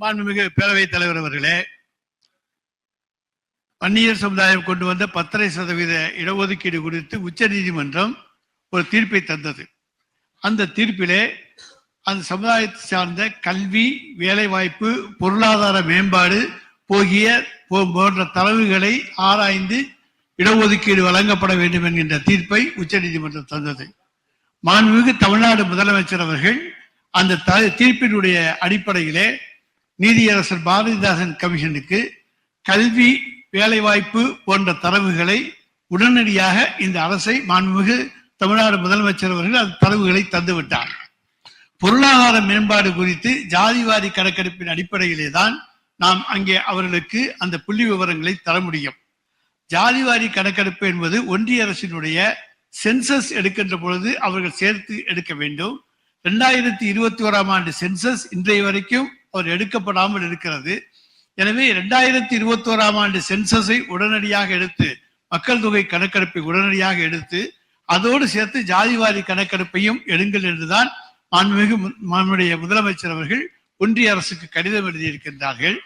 மாண்புமிகு பேரவைத் தலைவர் அவர்களே வன்னியர் சமுதாயம் கொண்டு வந்த பத்தரை சதவீத இடஒதுக்கீடு குறித்து உச்சநீதிமன்றம் ஒரு தீர்ப்பை தந்தது. அந்த தீர்ப்பிலே அந்த சமுதாயத்தை சார்ந்த கல்வி வேலைவாய்ப்பு பொருளாதார மேம்பாடு போகிய போ- போன்ற தரவுகளை ஆராய்ந்து இடஒதுக்கீடு வழங்கப்பட வேண்டும் என்கின்ற தீர்ப்பை உச்சநீதிமன்றம் தந்தது. மாண்புமிகு தமிழ்நாடு முதலமைச்சர் அவர்கள் அந்த த- தீர்ப்பினுடைய அடிப்படையிலே நீதியரசர் பாரதிதாசன் கமிஷனுக்கு கல்வி வேலைவாய்ப்பு போன்ற தரவுகளை உடனடியாக இந்த அரசை மாண்புமிகு தமிழ்நாடு முதலமைச்சர் அவர்கள் அந்த தரவுகளை தந்துவிட்டார் பொருளாதார மேம்பாடு குறித்து ஜாதிவாரி கணக்கெடுப்பின் அடிப்படையிலே தான் நாம் அங்கே அவர்களுக்கு அந்த புள்ளி விவரங்களை தர முடியும். ஜாதிவாரி கணக்கெடுப்பு என்பது ஒன்றிய அரசினுடைய சென்சஸ் எடுக்கின்ற பொழுது அவர்கள் சேர்த்து எடுக்க வேண்டும். இரண்டாயிரத்தி இருபத்தி ஓராம் ஆண்டு சென்சஸ் இன்றைய வரைக்கும் அவர் எடுக்கப்படாமல் இருக்கிறது. எனவே இரண்டாயிரத்தி இருபத்தி ஓராம் ஆண்டு சென்சஸை உடனடியாக எடுத்து மக்கள் தொகை கணக்கெடுப்பை உடனடியாக எடுத்து அதோடு சேர்த்து ஜாதிவாரி கணக்கெடுப்பையும் எடுங்கள் என்றுதான் மாண்புமிகு மு- மாண்புடைய முதலமைச்சர் அவர்கள் ஒன்றிய அரசுக்கு கடிதம் எழுதியிருக்கின்றார்கள்.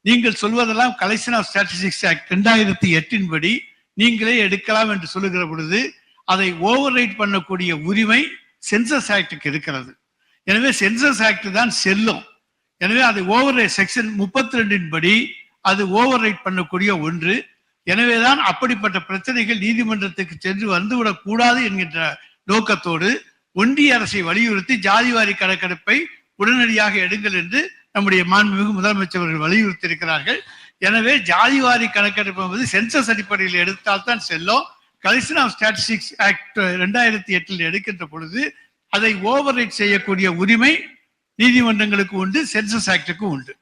நீங்கள் சொல்வதெல்லாம் கலெக்ஷன் ஆஃப் ஸ்டாட்டிஸ்டிக்ஸ் ஆக்ட் இரண்டாயிரத்தி எட்டின் படி நீங்களே எடுக்கலாம் என்று சொல்லுகிற பொழுது அதை ஓவர் ரைட் பண்ணக்கூடிய உரிமை சென்சஸ் ஆக்டுக்கு இருக்கிறது. எனவே சென்சஸ் ஆக்ட் தான் செல்லும். எனவே அதை ஓவர் செக்ஷன் முப்பத்தி ரெண்டின் படி அது ஓவர் பண்ணக்கூடிய ஒன்று. எனவேதான் அப்படிப்பட்ட பிரச்சனைகள் நீதிமன்றத்துக்கு சென்று வந்துவிடக் கூடாது என்கின்ற நோக்கத்தோடு ஒன்றிய அரசை வலியுறுத்தி ஜாதிவாரி கணக்கெடுப்பை உடனடியாக எடுங்கள் என்று நம்முடைய மாண்புமிகு முதலமைச்சர் அவர்கள் வலியுறுத்தி இருக்கிறார்கள் எனவே ஜாதிவாரி கணக்கெடுப்பு என்பது சென்சஸ் அடிப்படையில் எடுத்தால்தான் செல்லும். கலெக்ஷன் ஆஃப் ஸ்டாட்டிஸ்டிக்ஸ் ஆக்ட் ரெண்டாயிரத்தி எட்டில் எடுக்கின்ற பொழுது அதை ஓவர் செய்யக்கூடிய உரிமை நீதிமன்றங்களுக்கு உண்டு சென்சஸ் ஆக்டுக்கு உண்டு.